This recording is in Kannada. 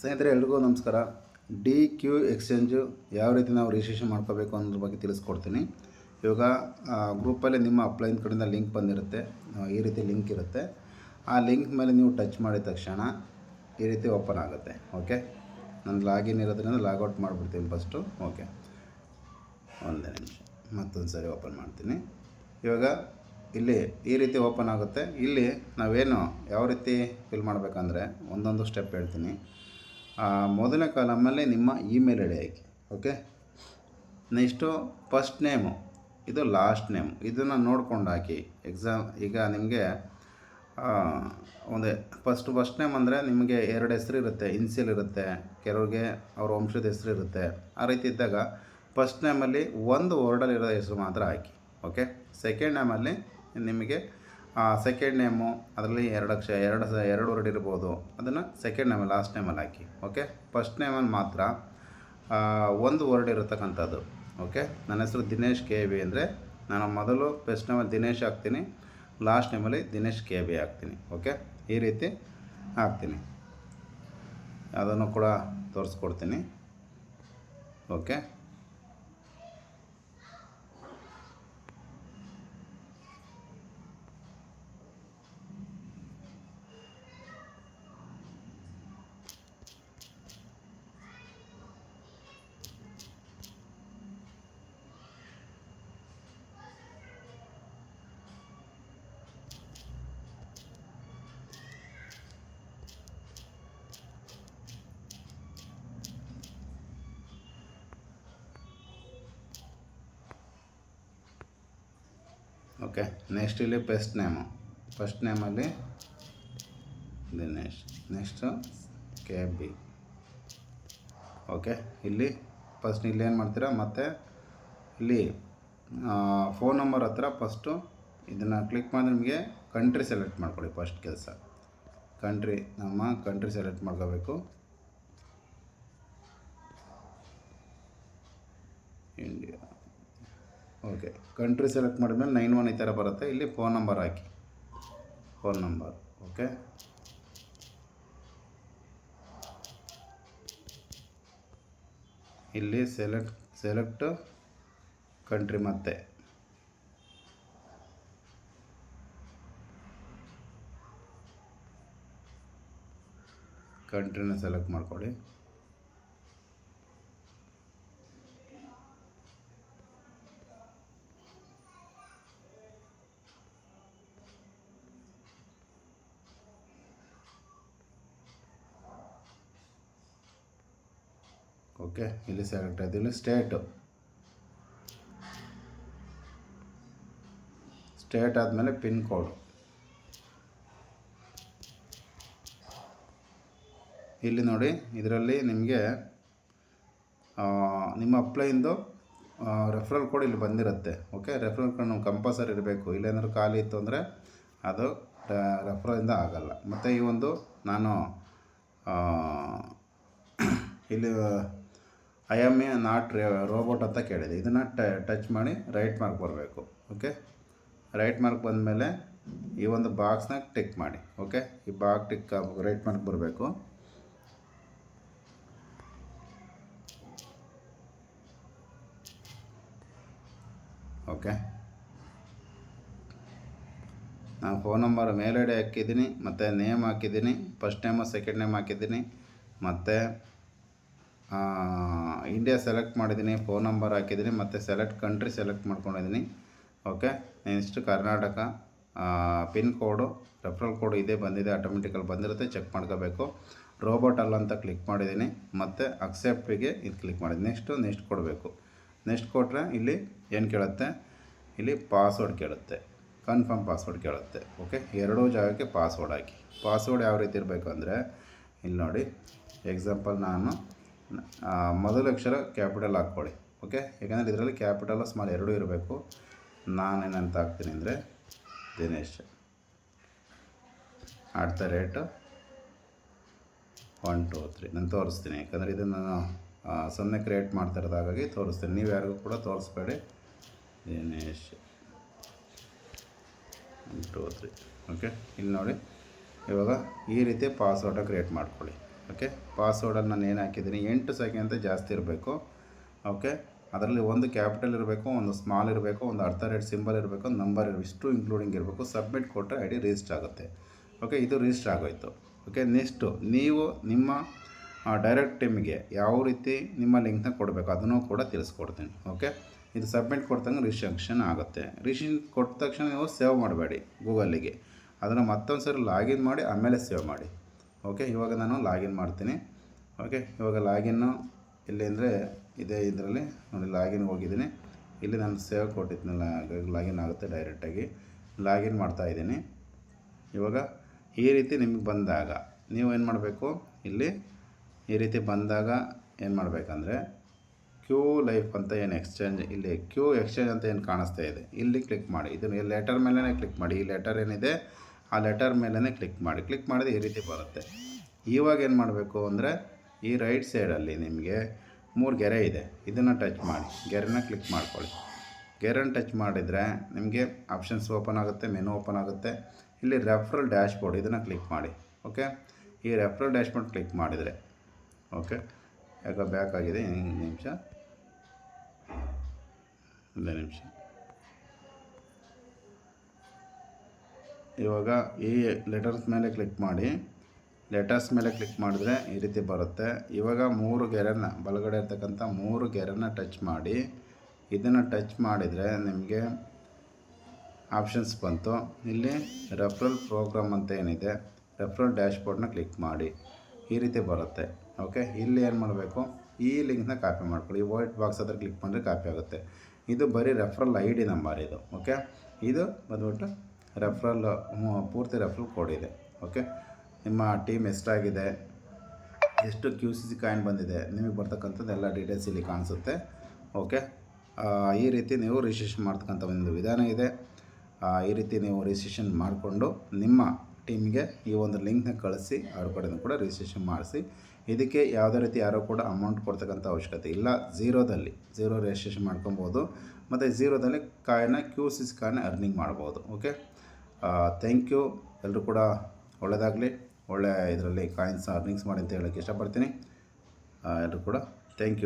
ಸ್ನೇಹಿತರೆ, ಎಲ್ರಿಗೂ ನಮಸ್ಕಾರ. ಡಿ ಕ್ಯೂ ಎಕ್ಸ್ಚೇಂಜು ಯಾವ ರೀತಿ ನಾವು ರಿಜಿಸ್ಟ್ರೇಷನ್ ಮಾಡ್ಕೋಬೇಕು ಅನ್ನೋದ್ರ ಬಗ್ಗೆ ತಿಳಿಸ್ಕೊಡ್ತೀನಿ. ಇವಾಗ ಗ್ರೂಪಲ್ಲಿ ನಿಮ್ಮ ಅಪ್ಲೈನ್ ಕಡೆಯಿಂದ ಲಿಂಕ್ ಬಂದಿರುತ್ತೆ. ಈ ರೀತಿ ಲಿಂಕ್ ಇರುತ್ತೆ. ಆ ಲಿಂಕ್ ಮೇಲೆ ನೀವು ಟಚ್ ಮಾಡಿದ ತಕ್ಷಣ ಈ ರೀತಿ ಓಪನ್ ಆಗುತ್ತೆ. ಓಕೆ ನಾನು ಲಾಗಿನ್ ಇರೋದ್ರಿಂದ ಲಾಗೌಟ್ ಮಾಡಿಬಿಡ್ತೀನಿ ಫಸ್ಟು ಓಕೆ ಒಂದೇ ನಿಮಿಷ. ಮತ್ತೊಂದು ಸರಿ ಓಪನ್ ಮಾಡ್ತೀನಿ. ಇವಾಗ, ಇಲ್ಲಿ ಈ ರೀತಿ ಓಪನ್ ಆಗುತ್ತೆ. ಇಲ್ಲಿ ನಾವೇನು ಯಾವ ರೀತಿ ಫಿಲ್ ಮಾಡಬೇಕಂದ್ರೆ ಒಂದೊಂದು ಸ್ಟೆಪ್ ಹೇಳ್ತೀನಿ. ಮೊದಲನೇ ಕಾಲಮಲ್ಲಿ ನಿಮ್ಮ ಇಮೇಲ್ ಐ ಡಿ ಹಾಕಿ ಓಕೆ ನೆಕ್ಸ್ಟು ಫಸ್ಟ್ ನೇಮು ಇದು ಲಾಸ್ಟ್ ನೇಮ್ ಇದನ್ನು ನೋಡ್ಕೊಂಡು ಹಾಕಿ ಎಕ್ಸಾಮ್ ಈಗ ನಿಮಗೆ ಒಂದು ಫಸ್ಟ್ ಫಸ್ಟ್ ನೇಮ್ ಅಂದರೆ ನಿಮಗೆ ಎರಡು ಹೆಸರು ಇರುತ್ತೆ ಇನ್ಸಿಯಲ್ ಇರುತ್ತೆ, ಕೆಲವ್ರಿಗೆ ಅವ್ರ ವಂಶದ ಹೆಸರು ಇರುತ್ತೆ, ಆ ರೀತಿ ಇದ್ದಾಗ ಫಸ್ಟ್ ನೇಮಲ್ಲಿ ಒಂದು ವರ್ಡಲ್ಲಿ ಇರೋ ಹೆಸರು ಮಾತ್ರ ಹಾಕಿ ಓಕೆ ಸೆಕೆಂಡ್ ನೇಮಲ್ಲಿ ನಿಮಗೆ ಸೆಕೆಂಡ್ ನೇಮು ಅದರಲ್ಲಿ ಎರಡು ಅಕ್ಷ ಎರಡು ಸ ಎರಡು ವರ್ಡ್ ಇರ್ಬೋದು. ಅದನ್ನು ಸೆಕೆಂಡ್ ನೇಮಲ್ಲಿ ಲಾಸ್ಟ್ ನೇಮಲ್ಲಿ ಹಾಕಿ ಓಕೆ ಫಸ್ಟ್ ನೇಮಲ್ಲಿ ಮಾತ್ರ ಆ, ಒಂದು ವರ್ಡ್ ಇರತಕ್ಕಂಥದ್ದು ಓಕೆ ನನ್ನ ಹೆಸರು ದಿನೇಶ್ ಕೆ ಬಿ ಅಂದರೆ ನಾನು ಮೊದಲು ಫಸ್ಟ್ ನೇಮಲ್ಲಿ ದಿನೇಶ್ ಹಾಕ್ತೀನಿ ಲಾಸ್ಟ್ ನೇಮಲ್ಲಿ ದಿನೇಶ್ ಕೆ ಬಿ ಹಾಕ್ತೀನಿ ಓಕೆ ಈ ರೀತಿ ಹಾಕ್ತೀನಿ. ಅದನ್ನು ಕೂಡ ತೋರಿಸ್ಕೊಡ್ತೀನಿ ಓಕೆ ಓಕೆ ನೆಕ್ಸ್ಟ್ ಇಲ್ಲಿ first name first ನೇಮಲ್ಲಿ Dinesh. Next K B okay ಇಲ್ಲಿ ಫಸ್ಟ್ ಇಲ್ಲಿ ಏನು ಮಾಡ್ತೀರಾ? ಮತ್ತು ಇಲ್ಲಿ ಫೋನ್ ನಂಬರ್ ಹತ್ರ ಫಸ್ಟು ಇದನ್ನು ಕ್ಲಿಕ್ ಮಾಡಿದ್ರೆ ನಿಮಗೆ ಕಂಟ್ರಿ ಸೆಲೆಕ್ಟ್ ಮಾಡ್ಕೊಳ್ಳಿ ಫಸ್ಟ್ ಕೆಲಸ. ಕಂಟ್ರಿ ನಮ್ಮ ಕಂಟ್ರಿ ಸೆಲೆಕ್ಟ್ ಮಾಡ್ಕೋಬೇಕು. India okay. ಕಂಟ್ರಿ ಸೆಲೆಕ್ಟ್ ಮಾಡಿದ್ಮೇಲೆ ನೈನ್ ಒನ್ ಈ ಥರ ಬರುತ್ತೆ. ಇಲ್ಲಿ ಫೋನ್ ನಂಬರ್ ಹಾಕಿ. Phone number okay. ಇಲ್ಲಿ ಸೆಲೆಕ್ಟ್ ಸೆಲೆಕ್ಟ್ ಕಂಟ್ರಿ ಮತ್ತೆ. ಕಂಟ್ರಿನ ಸೆಲೆಕ್ಟ್ ಮಾಡ್ಕೊಳ್ಳಿ. ಓಕೆ, ಇಲ್ಲಿ ಸೆಲೆಕ್ಟ್ ಆಯ್ತು. ಇಲ್ಲಿ ಸ್ಟೇಟು ಸ್ಟೇಟ್ ಆದಮೇಲೆ ಪಿನ್ ಕೋಡ್ ಇಲ್ಲಿ ನೋಡಿ, ಇದರಲ್ಲಿ ನಿಮಗೆ ನಿಮ್ಮ ಅಪ್ಲೈಂದು ರೆಫರಲ್ ಕೋಡ್ ಇಲ್ಲಿ ಬಂದಿರುತ್ತೆ. ಓಕೆ ರೆಫರಲ್ ಕೋಡ್ ನಮ್ಗೆ ಕಂಪಲ್ಸರಿ ಇರಬೇಕು. ಇಲ್ಲೇನಾದ್ರು ಖಾಲಿ ಇತ್ತು ಅಂದರೆ ಅದು ರೆಫರಲಿಂದ ಆಗಲ್ಲ. ಮತ್ತು ಈ ಒಂದು ನಾನು ಇಲ್ಲಿ I am a not robot ಅಂತ ಕೇಳಿದೆ. ಇದನ್ನು ಟಚ್ ಮಾಡಿ ರೈಟ್ ಮಾರ್ಕ್ ಬರಬೇಕು. ಓಕೆ ರೈಟ್ ಮಾರ್ಕ್ ಬಂದಮೇಲೆ ಈ ಒಂದು ಬಾಕ್ಸ್ನ ಟಿಕ್ ಮಾಡಿ. ಓಕೆ ಈ ಬಾಕ್ ಟಿಕ್ ರೈಟ್ ಮಾರ್ಕ್ ಬರಬೇಕು. ಓಕೆ ನಾನು phone number mail I D ಹಾಕಿದ್ದೀನಿ. ಮತ್ತು ನೇಮ್ ಹಾಕಿದ್ದೀನಿ. ಫಸ್ಟ್ ನೇಮು ಸೆಕೆಂಡ್ ನೇಮ್ ಹಾಕಿದ್ದೀನಿ. ಮತ್ತು ಇಂಡಿಯಾ ಸೆಲೆಕ್ಟ್ ಮಾಡಿದ್ದೀನಿ ಫೋನ್ ನಂಬರ್ ಹಾಕಿದ್ದೀನಿ, ಮತ್ತು ಸೆಲೆಕ್ಟ್ ಕಂಟ್ರಿ ಸೆಲೆಕ್ಟ್ ಮಾಡ್ಕೊಂಡಿದ್ದೀನಿ. Okay next Karnataka pin code referral code ಇದೇ ಬಂದಿದೆ ಆಟೋಮೆಟಿಕಲ್ಲಿ ಬಂದಿರುತ್ತೆ ಚೆಕ್ ಮಾಡ್ಕೋಬೇಕು. ರೋಬೋಟ್ ಅಲ್ಲ ಅಂತ ಕ್ಲಿಕ್ ಮಾಡಿದ್ದೀನಿ, ಮತ್ತು ಅಕ್ಸೆಪ್ಟಿಗೆ ಇದು ಕ್ಲಿಕ್ ಮಾಡಿದ್ದೀನಿ. ನೆಕ್ಸ್ಟು ನೆಕ್ಸ್ಟ್ ಕೊಡಬೇಕು. ನೆಕ್ಸ್ಟ್ ಕೊಟ್ಟರೆ ಇಲ್ಲಿ ಏನು ಕೇಳುತ್ತೆ? ಇಲ್ಲಿ ಪಾಸ್ವರ್ಡ್ ಕೇಳುತ್ತೆ. ಕನ್ಫರ್ಮ್ ಪಾಸ್ವರ್ಡ್ ಕೇಳುತ್ತೆ. ಓಕೆ ಎರಡೂ ಜಾಗಕ್ಕೆ ಪಾಸ್ವರ್ಡ್ ಹಾಕಿ. ಪಾಸ್ವರ್ಡ್ ಯಾವ ರೀತಿ ಇರಬೇಕು ಅಂದರೆ, ಇಲ್ಲಿ ನೋಡಿ ಎಕ್ಸಾಂಪಲ್ ನಾನು ಮೊದಲ ಅಕ್ಷರ ಕ್ಯಾಪಿಟಲ್ ಹಾಕ್ಕೊಳ್ಳಿ, ಓಕೆ? ಯಾಕೆಂದರೆ ಇದರಲ್ಲಿ ಕ್ಯಾಪಿಟಲ್ ಸ್ಮಾಲ್ ಎರಡೂ ಇರಬೇಕು. ನಾನೇನಂತ ಹಾಕ್ತೀನಿ ಅಂದರೆ Dinesh. At the rate one two three ನಾನು ತೋರಿಸ್ತೀನಿ, ಯಾಕಂದರೆ ಇದನ್ನು ನಾನು ಸೊನ್ನೆ ಕ್ರಿಯೇಟ್ ಮಾಡ್ತಾ ಇರೋದು ಹಾಗಾಗಿ ತೋರಿಸ್ತೀನಿ. ನೀವು ಯಾರಿಗೂ ಕೂಡ ತೋರಿಸ್ಬೇಡಿ. Dinesh. One two three okay ಇಲ್ಲಿ ನೋಡಿ, ಇವಾಗ ಈ ರೀತಿ ಪಾಸ್ವರ್ಡ ಕ್ರಿಯೇಟ್ ಮಾಡ್ಕೊಳ್ಳಿ. ಓಕೆ? ಪಾಸ್ವರ್ಡಲ್ಲಿ ನಾನು ಏನು ಹಾಕಿದ್ದೀನಿ? ಎಂಟು ಸೆಕೆಂಡ್ ಅಂತ ಜಾಸ್ತಿ ಇರಬೇಕು. ಓಕೆ? ಅದರಲ್ಲಿ ಒಂದು ಕ್ಯಾಪಿಟಲ್ ಇರಬೇಕು, ಒಂದು ಸ್ಮಾಲ್ ಇರಬೇಕು, ಒಂದು ಅರ್ಧ ರೇಟ್ ಸಿಂಬಲ್ ಇರಬೇಕು ಒಂದು ನಂಬರ್ ಇರಬೇಕು ಇಷ್ಟು ಇನ್ಕ್ಲೂಡಿಂಗ್ ಇರಬೇಕು. ಸಬ್ಮಿಟ್ ಕೊಟ್ಟರೆ ಐ ಡಿ ರಿಜಿಸ್ಟರ್ ಆಗುತ್ತೆ. ಓಕೆ? ಇದು ರಿಜಿಸ್ಟರ್ ಆಗೋಯ್ತು. ಓಕೆ? ನೆಕ್ಸ್ಟು ನೀವು ನಿಮ್ಮ ಡೈರೆಕ್ಟ್ ಟೀಮ್ಗೆ ಯಾವ ರೀತಿ ನಿಮ್ಮ ಲಿಂಕ್ನ ಕೊಡಬೇಕು ಅದನ್ನು ಕೂಡ ತಿಳಿಸ್ಕೊಡ್ತೀನಿ. ಓಕೆ? ಇದು ಸಬ್ಮಿಟ್ ಕೊಡ್ತಂಗೆ ರಿಜಿಸ್ಟ್ರೇಷನ್ ಆಗುತ್ತೆ. ರಿಜಿಸ್ಟ್ರೇಷನ್ ಕೊಟ್ಟ ತಕ್ಷಣ ನೀವು ಸೇವ್ ಮಾಡಬೇಡಿ ಗೂಗಲ್ಲಿಗೆ ಅದನ್ನು ಮತ್ತೊಂದು ಸರಿ ಲಾಗಿನ್ ಮಾಡಿ, ಆಮೇಲೆ ಸೇವ್ ಮಾಡಿ. ಓಕೆ ಇವಾಗ ನಾನು ಲಾಗಿನ್ ಮಾಡ್ತೀನಿ. ಓಕೆ ಇವಾಗ ಲಾಗಿನ್ನು ಇಲ್ಲಿ ಅಂದರೆ ಇದೇ ಇದರಲ್ಲಿ ನೋಡಿ ಲಾಗಿನ್ ಹೋಗಿದ್ದೀನಿ. ಇಲ್ಲಿ ನಾನು ಸೇವ್ ಕೊಟ್ಟಿದ್ನಲ್ಲ ಲಾಗಿನ್ ಆಗುತ್ತೆ ಡೈರೆಕ್ಟಾಗಿ ಲಾಗಿನ್ ಮಾಡ್ತಾ ಇದ್ದೀನಿ. ಇವಾಗ ಈ ರೀತಿ ನಿಮಗೆ ಬಂದಾಗ ನೀವು ಏನು ಮಾಡಬೇಕು? ಇಲ್ಲಿ ಈ ರೀತಿ ಬಂದಾಗ ಏನು ಮಾಡಬೇಕಂದ್ರೆ ಕ್ಯೂ ಲೈಫ್ ಅಂತ ಏನು ಎಕ್ಸ್ಚೇಂಜ್ ಇಲ್ಲಿ ಕ್ಯೂ ಎಕ್ಸ್ಚೇಂಜ್ ಅಂತ ಏನು ಕಾಣಿಸ್ತಾ ಇದೆ. ಇಲ್ಲಿ ಕ್ಲಿಕ್ ಮಾಡಿ. ಇದನ್ನು ಲೆಟರ್ ಮೇಲೇ ಕ್ಲಿಕ್ ಮಾಡಿ. ಈ ಲೆಟರ್ ಏನಿದೆ? ಆ ಲೆಟರ್ ಮೇಲೇ ಕ್ಲಿಕ್ ಮಾಡಿ, ಕ್ಲಿಕ್ ಮಾಡಿದ್ರೆ ಈ ರೀತಿ ಬರುತ್ತೆ. ಇವಾಗ ಏನು ಮಾಡಬೇಕು ಅಂದರೆ ಈ ರೈಟ್ ಸೈಡಲ್ಲಿ ನಿಮಗೆ ಮೂರು ಗೆರೆ ಇದೆ. ಇದನ್ನು ಟಚ್ ಮಾಡಿ, ಗೆರೆನ ಕ್ಲಿಕ್ ಮಾಡ್ಕೊಳ್ಳಿ. ಗೆರೆನ ಟಚ್ ಮಾಡಿದರೆ ನಿಮಗೆ ಆಪ್ಷನ್ಸ್ ಓಪನ್ ಆಗುತ್ತೆ, ಮೆನು ಓಪನ್ ಆಗುತ್ತೆ. ಇಲ್ಲಿ ರೆಫ್ರಲ್ ಡ್ಯಾಶ್ ಬೋರ್ಡ್ ಇದನ್ನು ಕ್ಲಿಕ್ ಮಾಡಿ, ಓಕೆ? ಈ ರೆಫ್ರಲ್ ಡ್ಯಾಶ್ ಬೋರ್ಡ್ ಕ್ಲಿಕ್ ಮಾಡಿದರೆ, ಓಕೆ? ಯಾಕೆ ಬ್ಯಾಕ್ ಆಗಿದೆ ನಿಮಿಷ. ಒಂದು ನಿಮಿಷ. ಇವಾಗ ಈ ಲೆಟರ್ಸ್ ಮೇಲೆ ಕ್ಲಿಕ್ ಮಾಡಿ ಲೆಟರ್ಸ್ ಮೇಲೆ ಕ್ಲಿಕ್ ಮಾಡಿದ್ರೆ ಈ ರೀತಿ ಬರುತ್ತೆ. ಇವಾಗ ಮೂರು ಗೆರೆನ, ಬಲಗಡೆ ಇರ್ತಕ್ಕಂಥ ಮೂರು ಗೆರೆನ ಟಚ್ ಮಾಡಿ, ಇದನ್ನು ಟಚ್ ಮಾಡಿದರೆ ನಿಮಗೆ ಆಪ್ಷನ್ಸ್ ಬಂತು. ಇಲ್ಲಿ ರೆಫ್ರಲ್ ಪ್ರೋಗ್ರಾಮ್ ಅಂತ ಏನಿದೆ ರೆಫರಲ್ ಡ್ಯಾಶ್ಬೋರ್ಡ್ನ ಕ್ಲಿಕ್ ಮಾಡಿ, ಈ ರೀತಿ ಬರುತ್ತೆ. ಓಕೆ ಇಲ್ಲಿ ಏನು ಮಾಡಬೇಕು? ಈ ಲಿಂಕ್ನ ಕಾಪಿ ಮಾಡ್ಕೊಳ್ಳಿ. ಈ ವೈಟ್ ಬಾಕ್ಸ್ ಹತ್ರ ಕ್ಲಿಕ್ ಮಾಡಿದ್ರೆ ಕಾಪಿ ಆಗುತ್ತೆ. ಇದು ಬರೀ ರೆಫ್ರಲ್ ಐ ಡಿ ನಂಬರ್ ಇದು. ಓಕೆ ಇದು ಬಂದ್ಬಿಟ್ಟು ರೆಫರಲ್ ಪೂರ್ತಿ ರೆಫ್ರಲ್ ಕೋಡ್ ಇದೆ ಓಕೆ ನಿಮ್ಮ ಟೀಮ್ ಎಷ್ಟಾಗಿದೆ, ಎಷ್ಟು ಕ್ಯೂ ಸಿ ಸಿ ಕಾಯಿನ್ ಬಂದಿದೆ, ನಿಮಗೆ ಬರ್ತಕ್ಕಂಥದ್ದು ಎಲ್ಲ ಡೀಟೇಲ್ಸ್ ಇಲ್ಲಿ ಕಾಣಿಸುತ್ತೆ ಓಕೆ ಈ ರೀತಿ ನೀವು ರಿಜಿಸ್ಟ್ರೇಷನ್ ಮಾಡ್ತಕ್ಕಂಥ ಒಂದು ವಿಧಾನ ಇದೆ. ಈ ರೀತಿ ನೀವು ರಿಜಿಸ್ಟ್ರೇಷನ್ ಮಾಡಿಕೊಂಡು ನಿಮ್ಮ ಟೀಮ್ಗೆ ಈ ಒಂದು ಲಿಂಕ್ನ ಕಳಿಸಿ ಅವ್ರ ಕಡೆಯೂ ಕೂಡ ರಿಜಿಸ್ಟ್ರೇಷನ್ ಮಾಡಿಸಿ. ಇದಕ್ಕೆ ಯಾವುದೇ ರೀತಿ ಯಾರೂ ಕೂಡ ಅಮೌಂಟ್ ಕೊಡ್ತಕ್ಕಂಥ ಅವಶ್ಯಕತೆ ಇಲ್ಲ. ಝೀರೋದಲ್ಲಿ ಝೀರೋ ರಿಜಿಸ್ಟ್ರೇಷನ್ ಮಾಡ್ಕೊಬೋದು. ಮತ್ತು ಝೀರೋದಲ್ಲಿ ಕಾಯನ್ನ ಕ್ಯೂ ಸಿ ಸಿ ಕಾಯಿನ ಅರ್ನಿಂಗ್ ಮಾಡ್ಬೋದು ಓಕೆ ಥ್ಯಾಂಕ್ ಯು ಎಲ್ಲರೂ ಕೂಡ ಒಳ್ಳೆಯದಾಗಲಿ ಒಳ್ಳೆಯ ಇದರಲ್ಲಿ ಕಾಯಿನ್ಸ್ ಅರ್ನಿಂಗ್ಸ್ ಮಾಡಿ ಅಂತ ಹೇಳೋಕ್ಕೆ ಇಷ್ಟಪಡ್ತೀನಿ. ಎಲ್ಲರೂ ಕೂಡ ಥ್ಯಾಂಕ್ ಯು